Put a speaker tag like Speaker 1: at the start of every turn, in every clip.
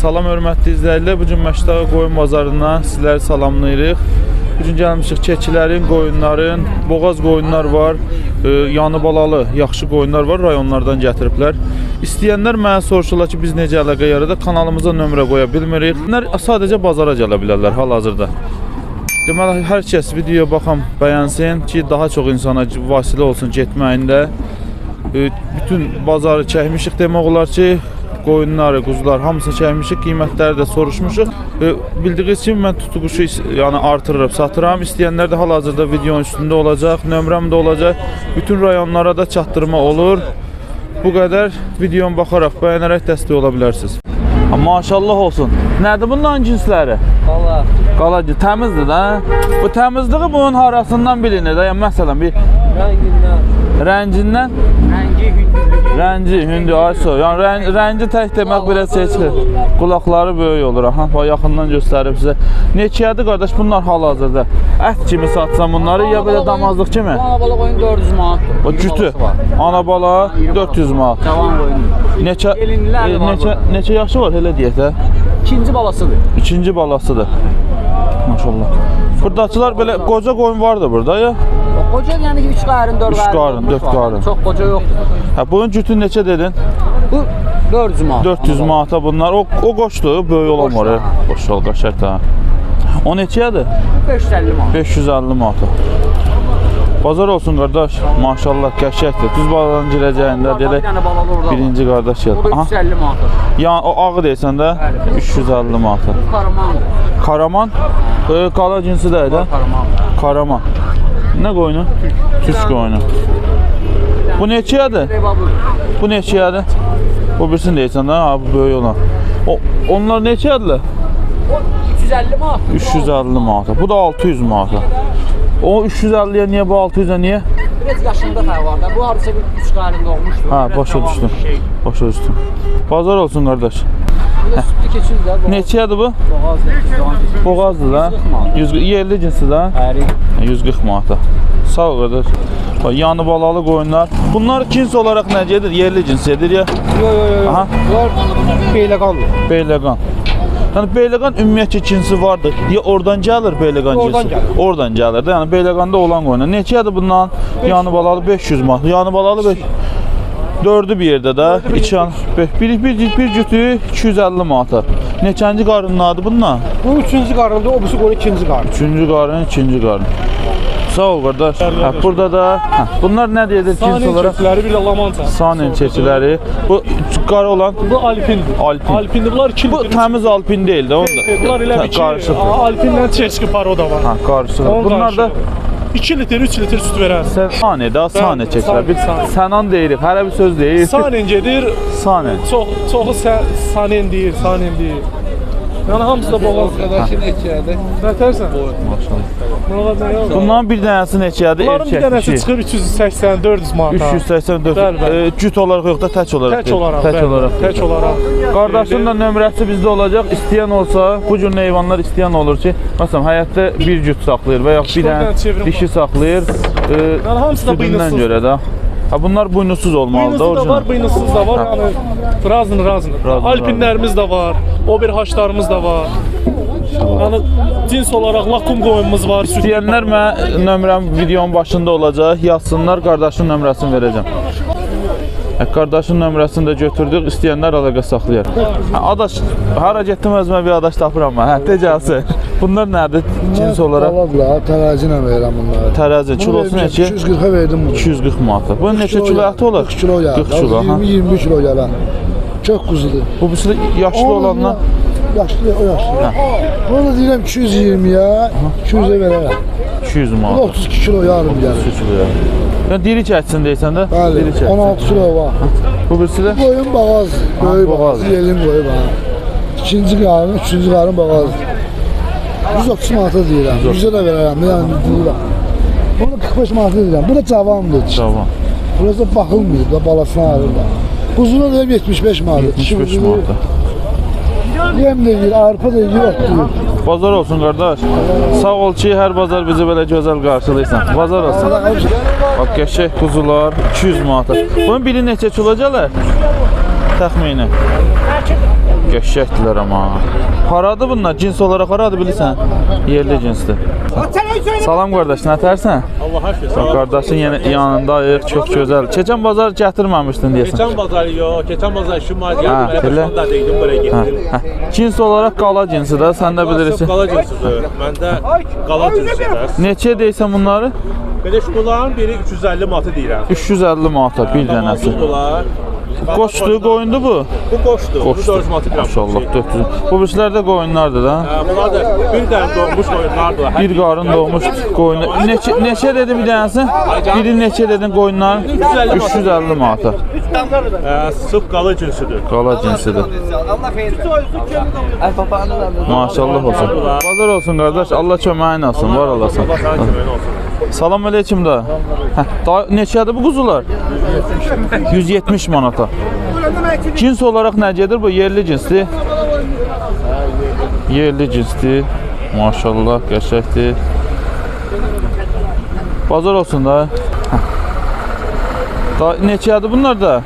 Speaker 1: Salam hörmətli izləyicilər. Bu gün Məşdağı qoyun bazarından sizləri salamlayırıq. Bu gün gəlmişik keçilərin, qoyunların, boğaz qoyunlar var, e, yanı balalı, yaxşı qoyunlar var, rayonlardan gətiriblər. İstəyənlər mənə soruşurlar ki, biz necə əlaqə yaradaq, kanalımıza nömrə qoya bilmirik. Bunlar sadəcə bazara gələ bilərlər hal-hazırda. Deməli, hər kəs videoya baxan bəyənsin ki, daha çox insana vasilə olsun getməyində. E, bütün bazarı çəkmişik demək olar ki, qoyunları, quzular hamısını çəkmişik, qiymətləri də soruşmuşuq. E, bildiyiniz kimi mən tutuquşu yəni artırırıb satıram. İstəyənlər də hal-hazırda videonun üstündə olacaq, nömrəm də olacaq. Bütün rayonlara da çatdırma olur. Bu qədər videoya baxaraq, bəyənərək dəstək ola bilərsiniz. Maşallah olsun. Nədir bunların cinsləri?
Speaker 2: Valla
Speaker 1: Qalacı təmizdir də. Bu təmizliyi bunun harasından bilinir də. Yəni məsələn bir rəngindən
Speaker 2: rengi hündürlüğü.
Speaker 1: Rənci, hündü, ayso. Yəni rən, rənci tək demək şey çıxır. Qulaqları böyük olur. Aha, bax yaxından göstərib sizə. Neçəyədir qardaş bunlar hal-hazırda? Ət kimi satsan bunları ya belə damazlıq kimi?
Speaker 2: Ana balık oyun 400 manat.
Speaker 1: O cütü. Ana bala 400 manat.
Speaker 2: Tavan oyunu.
Speaker 1: Neçə e, neçə neçə yaşı var elə deyək də?
Speaker 2: İkinci balasıdır.
Speaker 1: İkinci balasıdır. Maşallah. Buradakılar belə qoca qoyun vardı burada ya.
Speaker 2: O koca yani 3 qarın, 4
Speaker 1: Üç
Speaker 2: qarın.
Speaker 1: qarın,
Speaker 2: olmuş
Speaker 1: dörd
Speaker 2: var.
Speaker 1: qarın.
Speaker 2: Çok koca yoktur.
Speaker 1: Hə bunun cütü neçə dedin?
Speaker 2: Bu 400 manat.
Speaker 1: 400
Speaker 2: ana balığı.
Speaker 1: manata bunlar. O o qoşdu, böyük olan var. ya.
Speaker 2: Ha.
Speaker 1: Qoşal qəşəng ha. O neçədir?
Speaker 2: 550 manat.
Speaker 1: 550 manata. Bazar olsun qardaş. Maşallah qəşəngdir. Düz balanın girəcəyində deyək birinci qardaş
Speaker 2: da
Speaker 1: gəl. Aha.
Speaker 2: 350 manat.
Speaker 1: Ya o ağı deyəsən də
Speaker 2: Bəli.
Speaker 1: 350 manata.
Speaker 2: Bu karamandır.
Speaker 1: Karaman e, qala cinsi də.
Speaker 2: Karamandır.
Speaker 1: Karaman. Nə qoyunu? Türk qoyunu. Bu neçədir?
Speaker 2: Reba bu.
Speaker 1: Bu neçədir? Bu birisini deyəsən də, ha bu böyük olan. O onlar neçədirlər?
Speaker 2: O 350 manat.
Speaker 1: 350 manata. Bu da 600 manata. O 350'ye niye bu 600'e niye?
Speaker 2: Biraz yaşında fərq var da. Bu hardasa bir 3 qarın doğmuşdur.
Speaker 1: Ha başa düşdüm.
Speaker 2: Şey.
Speaker 1: Başa düşdüm. Bazar olsun kardeş.
Speaker 2: Da
Speaker 1: Neçədir bu?
Speaker 2: Boğaz.
Speaker 1: Boğazdır da.
Speaker 2: 140 manat.
Speaker 1: 100 yerli cinsi də.
Speaker 2: Əri.
Speaker 1: 140 manata. Sağ ol qardaş. Bax, Yanı balalı qoyunlar. Bunlar cins olaraq necədir? Yerli cinsidir ya.
Speaker 3: Yo yo yo.
Speaker 1: Aha.
Speaker 3: Bunlar beyləqandır.
Speaker 1: Beyləqan. Yəni Beyləqan ümumiyyətcə cinsi vardır. Ya oradan gəlir Beyləqan
Speaker 3: Oradan
Speaker 1: cinsi.
Speaker 3: gəlir.
Speaker 1: Oradan gəlir də. Yəni Beyləqanda olan qoyunlar. Neçədir bundan? Yanı balalı 500 manat. Yanı balalı 5 Dördü bir yerdə də. İki yan. Bir, bir, bir, bir cütü 250 manata. Neçənci qarının adı bundan?
Speaker 3: Bu üçüncü qarındır, o birisi qoyun ikinci qarın.
Speaker 1: Üçüncü qarın, ikinci qarın. Sağ ol qardaş. Hə, burada da hə, bunlar nə deyir cins olaraq?
Speaker 3: keçiləri bir də lamança.
Speaker 1: Sanin keçiləri. Bu qara olan
Speaker 3: Bu alpindir.
Speaker 1: Alpin.
Speaker 3: Alpindir. Bunlar 2
Speaker 1: bu təmiz alpin deyil də onda.
Speaker 3: Bunlar elə
Speaker 1: Hə,
Speaker 3: bir ki,
Speaker 1: qarışıq.
Speaker 3: aa, alpinlə çeşki paro da var.
Speaker 1: Ha qarışıq. Bunlar da
Speaker 3: 2 litr, 3 litr süt verər.
Speaker 1: sane da sane
Speaker 3: Bəli,
Speaker 1: keçirlər. Bir sənan deyirik. Hərə bir söz deyir.
Speaker 3: Sanin gedir,
Speaker 1: Sane.
Speaker 3: çox çoxu sə- sanin deyir, sanin deyir. Yəni hamısı da boğaz.
Speaker 4: Arkadaşın içeride.
Speaker 3: Nətərsən?
Speaker 1: Maşallah.
Speaker 3: Bunlar nə yox?
Speaker 1: Bunların bir dənəsi neçədir?
Speaker 3: Bunların bir dənəsi çıxır 380, 400 manata.
Speaker 1: 384.
Speaker 3: Bəli, bəli.
Speaker 1: E, cüt olaraq yox da tək olaraq.
Speaker 3: Tək olaraq.
Speaker 1: Tək olaraq.
Speaker 3: Tək olaraq.
Speaker 1: Qardaşın da nömrəsi bizdə olacaq. İstəyən olsa, bu cür heyvanlar istəyən olur ki, məsələn, həyətdə bir cüt saxlayır və ya bir dənə dişi saxlayır. E, südündən görə də. Ha bunlar buynuzsuz
Speaker 3: Buynuzlu da var,
Speaker 1: orijinal.
Speaker 3: buynuzsuz da var. Yəni razın razın.
Speaker 1: Razın,
Speaker 3: Alpinlərimiz də var, o bir haşlarımız da var. Yəni cins olaraq lakum qoyunumuz var.
Speaker 1: İstəyənlər mənə nömrəm videonun başında olacaq. Yazsınlar, qardaşın nömrəsini verəcəm. Hə, Qardaşın nömrəsini də götürdük. İstəyənlər əlaqə saxlayar. Hə, adaş, hara getdim özümə bir adaş tapıram mən. Hə, təcəsi. Bunlar nədir? Cins olaraq
Speaker 4: Qalabla, tərəzi ilə verirəm bunları.
Speaker 1: tərəzi kilosu neçə?
Speaker 4: 240-a verdim bunu.
Speaker 1: 240 manata. Bu neçə kilo əti olar?
Speaker 4: 40 kilo gəlir.
Speaker 1: 40 kilo, ha.
Speaker 4: 20-20 kilo gələr. Çox quzudur.
Speaker 1: Bu birisi yaşlı olanlar
Speaker 4: Yaşlı, o yaşlı. Bunu da deyirəm 220-yə, 200-ə verərəm.
Speaker 1: 200
Speaker 4: Bu da
Speaker 1: manat.
Speaker 4: 32 kilo yarım gəlir.
Speaker 1: 3 kilo. Yəni diri çəksin deyəsən də?
Speaker 4: Bəli,
Speaker 1: Diri çəksin.
Speaker 4: 16 kilo var.
Speaker 1: Bu birisi də
Speaker 4: Qoyun bağaz, böyük
Speaker 1: boğaz.
Speaker 4: bağaz, yelin qoyu var. İkinci qarın, üçüncü qarın bağaz. 130 manata deyirəm, 100-ə də verərəm, yəni deyirəm. Bunu da 45 manata deyirəm. Bu da cavandır.
Speaker 1: cavan.
Speaker 4: Burası da baxılmıyor da balasına ayırırlar. Quzuna da 75 manat.
Speaker 1: 75 manata.
Speaker 4: Yem de yiyir, arpa da yiyir, ot da yiyir.
Speaker 1: Bazar olsun qardaş. Sağ ol ki, hər bazar bizi belə gözəl qarşılayırsan. Bazar olsun. Bax qəşəng quzular 200 manata. Bunun biri neçə gələr? Təxmini. Qəşəkdilər amma. Haradır bunlar? Cins olaraq haradır bilirsən? Yerli cinsdir. Salam qardaş, nətərsən?
Speaker 5: Allah'a şükür.
Speaker 1: Bax qardaşın yenə yanındayıq, çox gözəl. Keçən bazar gətirməmişdin deyəsən.
Speaker 5: Geçen pazar yok. Geçen pazar işim var.
Speaker 1: Ha,
Speaker 5: Geldim.
Speaker 1: öyle.
Speaker 5: Ben de değildim buraya
Speaker 1: Hə,
Speaker 5: gittim.
Speaker 1: hə. Cins olaraq qala cinsi də, sən də bilirsən.
Speaker 5: Qala cinsidir. Məndə qala cinsidir.
Speaker 1: Neçə deyirsən bunları?
Speaker 5: Belə şukuların biri 350 manatı deyirəm.
Speaker 1: 350 manata bir dənəsi.
Speaker 5: Bunlar.
Speaker 1: Qoçdu, qoyundu bu.
Speaker 5: Bu. Bu
Speaker 1: Qoçdu.
Speaker 5: 400 manatı deyirəm.
Speaker 1: Maşallah 400. Bu birilər də qoyunlardır da.
Speaker 5: Ha, bunlar da bir dənə doğmuş oyunlardır.
Speaker 1: Bir qarın doğmuş qoyun. Neçə neçə dedi bir dənəsi? Biri neçə dedin qoyunlar? 350 manata.
Speaker 5: Sıf qala cinsidir.
Speaker 1: Qala cinsidir. Maşallah olsun. Bazar olsun qardaş. Allah köməyin olsun. Var olasın.
Speaker 5: Allah köməyin olsun.
Speaker 1: Salam aleyküm da. Da neçədir bu quzular? 170 manata. Cins olaraq necədir bu? Yerli cinsdir. Yerli cinsdir. Maşallah, qəşəngdir. Bazar olsun da. Da neçədir bunlar da?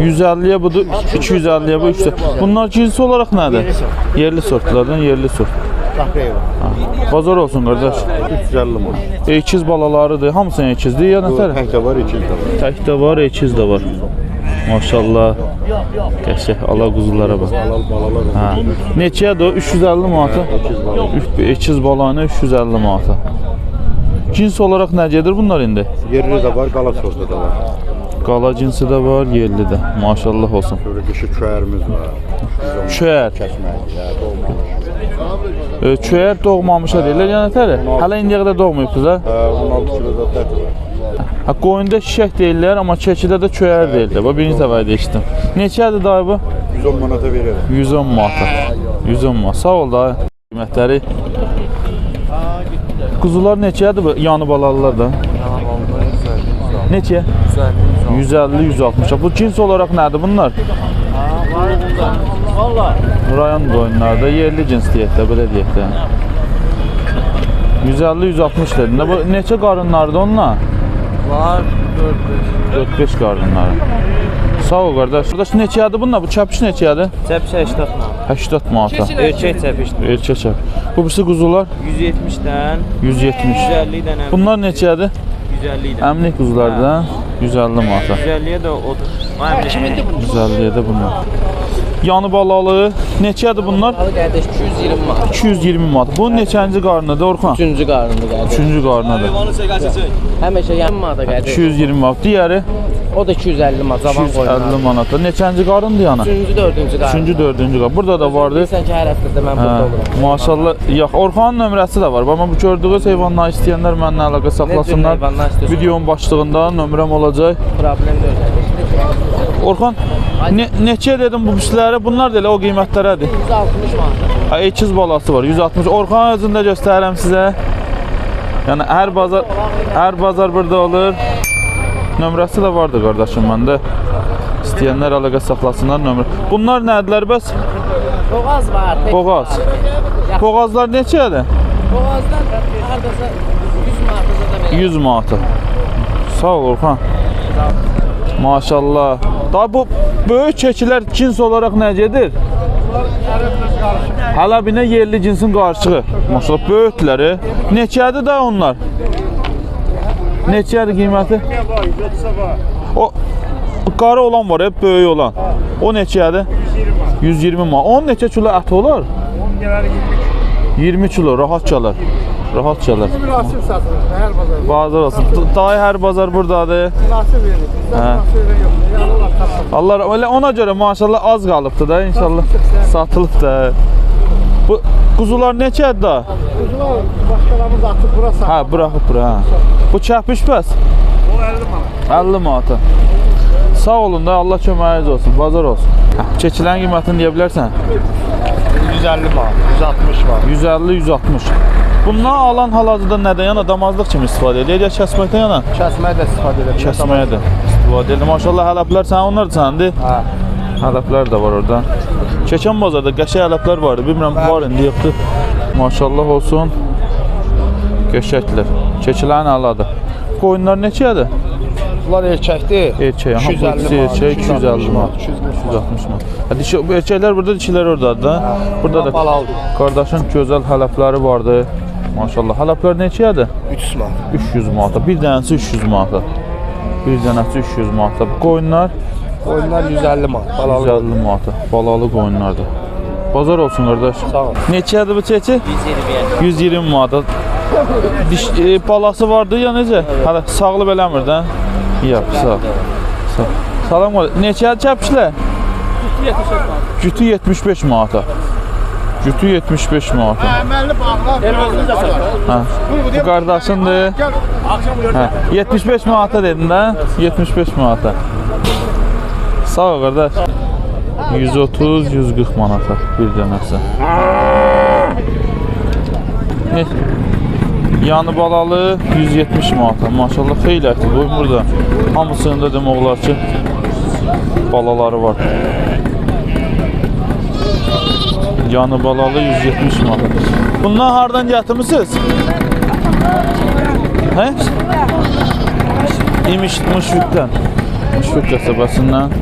Speaker 1: 150-yə budur, 250-yə bu 300. Bunlar cins olaraq nədir? Yerli sortlardan yerli sort. Bazar olsun qardaş.
Speaker 6: 350 manat.
Speaker 1: Ekiz balalarıdır. Hamısı ekizdir ya nətər?
Speaker 6: Təkdə var, ikiz də var.
Speaker 1: Təkdə var, ekiz də var. Maşallah. Qəşəng ala quzulara bax.
Speaker 6: Halal balalar.
Speaker 1: Hə. Neçədir o? 350 manata.
Speaker 6: Ekiz bala.
Speaker 1: Üç- Ekiz balanı 350 manata. Cins olaraq necədir bunlar indi?
Speaker 6: Yerli də var, qala sortu da var.
Speaker 1: Qala cinsi də var, yerli də. Maşallah olsun.
Speaker 6: Böyle qışı köyərimiz var.
Speaker 1: Çöyər.
Speaker 6: Kəsmək, ya.
Speaker 1: E, Çöyər doğmamışa deyirlər ya nətər? Hələ indiyə qədər doğmayıbdı da.
Speaker 6: Hə, 16 kilo da tət var.
Speaker 1: Ha, qoyunda şişək deyirlər, amma çəkidə də çöyər deyirlər. Bax birinci dəfə eşitdim. Neçədir dayı bu?
Speaker 6: 110 manata verirəm.
Speaker 1: 110 manata. 110 manat. Sağ ol da. Qiymətləri. Quzular neçədir bu? Yanı balalılar da. Neçə? 150, 160. Bu cins olaraq nədir bunlar? Rayon qoyunlarda yerli cins deyək də, belə deyək də. 150, 160 dedin. də. Bu neçə qarınlardır onlar?
Speaker 2: Var
Speaker 1: 4-5 qarınları. Sağ ol qardaş. Qardaş neçədir bunlar? Bu çəpiş neçədir?
Speaker 2: Çəp 80 manat.
Speaker 1: 80 manata.
Speaker 2: Erkək çəpişdir.
Speaker 1: Erkək çəp. Bu birisi quzular
Speaker 2: 170-dən
Speaker 1: 170.
Speaker 2: 150 dənə.
Speaker 1: Bunlar neçədir?
Speaker 2: 150 dənə.
Speaker 1: Əmlik quzulardan 150 manata.
Speaker 2: 150-yə də odur. Mənim
Speaker 1: 150-yə də bunlar. Yanı balalı neçədir bunlar?
Speaker 2: Alı qardaş 220 manat.
Speaker 1: 220 manat. Bu neçənci qarnıdır Orxan?
Speaker 2: Üçüncü qarnında qardaş.
Speaker 1: 3-cü qarnıdır.
Speaker 2: Həmişə yarım manata qardaş.
Speaker 1: 220 manat. Digəri
Speaker 2: O da 250 manat. Zaban
Speaker 1: 250
Speaker 2: qoyulan.
Speaker 1: manata. Neçənci qarındır yana?
Speaker 2: Üçüncü, dördüncü qarnında.
Speaker 1: 3-cü, 4-cü qarın. Burada da vardı.
Speaker 2: Bilirsən ki, hər həftədə mən burada oluram.
Speaker 1: maşallah. Yox, Orxanın nömrəsi də var. Amma bu gördüyünüz heyvanları istəyənlər mənimlə əlaqə saxlasınlar.
Speaker 2: heyvanlar?
Speaker 1: Videonun başlığında nömrəm olacaq.
Speaker 2: Problem deyil.
Speaker 1: Orxan, ne, neçə dedim bu pişlərə? Bunlar da elə o qiymətlərədir.
Speaker 2: 160 manat.
Speaker 1: Ekiz balası var. 160. Orxan özündə göstərirəm sizə. Yəni hər bazar hər bazar burada olur. Nömrəsi də vardı qardaşım məndə. İstəyənlər əlaqə saxlasınlar nömrə. Bunlar nədirlər bəs?
Speaker 2: Boğaz var.
Speaker 1: Boğaz. Boğazlar neçədir?
Speaker 2: Boğazdan hardasa 100 manata da verir.
Speaker 1: 100 manata. Sağ ol Orxan. Maşallah. Da bu böyük keçilər cins olaraq necədir? Hələ binə yerli cinsin qarışığı. Maşallah böyükləri. Neçədir də onlar? Neçədir qiyməti? O qarı olan var, hep böyük olan. O neçədir? 120 manat. Onun neçə kilo əti olar? 20 kilo rahat çalar. Rahat.
Speaker 4: Münasib satılır hər bazar.
Speaker 1: Bazar olsun. Dayı hər bazar burdadır.
Speaker 4: Münasib verir.
Speaker 1: Hə.
Speaker 4: Yalnız tapsın.
Speaker 1: Allah elə ona görə maşallah az qalıbdı da inşallah satılıb da. Bu quzular neçədir da?
Speaker 4: Quzular başqalarımız atıb bura satır.
Speaker 1: Hə, buraxıb bura. Bu çəpiş bəs?
Speaker 4: O 50 manat.
Speaker 1: 50 manata. Sağ olun da Allah köməyiniz olsun. Bazar olsun. Hə, Keçilərin qiymətini deyə bilərsən?
Speaker 6: 150 manat, 160 var.
Speaker 1: 150 160. Bundan alan hal-hazırda nədən yana damazlıq kimi istifadə edir? Ya kəsməkdən yana?
Speaker 6: Kəsməyə də istifadə bilərsən.
Speaker 1: Kəsməyə də istifadə edir. Maşallah hələflər sən onlar səndir.
Speaker 6: Hə.
Speaker 1: Hələflər də var orada. Keçən bazarda qəşəng hələflər vardı. Bilmirəm var indi yoxdur. Maşallah olsun. Qəşənglər. Keçilərin əladır. Qoyunlar neçədir?
Speaker 6: Bunlar erkəkdir.
Speaker 1: Erkək, aha, bu
Speaker 6: 250
Speaker 1: ikisi
Speaker 6: manat,
Speaker 1: erkək 250 manat.
Speaker 6: 260
Speaker 1: 260 manat. Dişi, erkəklər burada, dişilər oradadır da. Burada da qardaşın gözəl hələfləri vardı. Maşallah. Hələflər neçədir?
Speaker 6: 300 manat.
Speaker 1: 300 manata. Bir dənəsi 300 manata. Bir dənəsi 300 manata. Bu qoyunlar
Speaker 6: Oyunlar 150 manat. Balalı.
Speaker 1: 150 manata. Balalı qoyunlardır. Bazar olsun qardaş.
Speaker 6: Sağ ol.
Speaker 1: Neçədir bu çeçi?
Speaker 2: 120.
Speaker 1: 120 manata. Diş e, balası vardı ya necə? Hələ sağlıb eləmir də. Yox, sağ. Sağ. Salam qol. Neçədir çəpişlər? Cütü 75 manata. Cütü 75 manata. Hə. Bu qardaşındır. Hə. 75 manata dedin də? 75 manata. Sağ ol qardaş. 130, 140 manata bir dənəsi. Ne? Yanı balalı 170 manata. Maşallah xeyli ətli qoy burada. Hamısında demək olar ki balaları var. Yanı balalı 170 manata. Bundan hardan gətirmisiniz? Hə? İmiş Müşfiqdən. Müşfiq qəsəbəsindən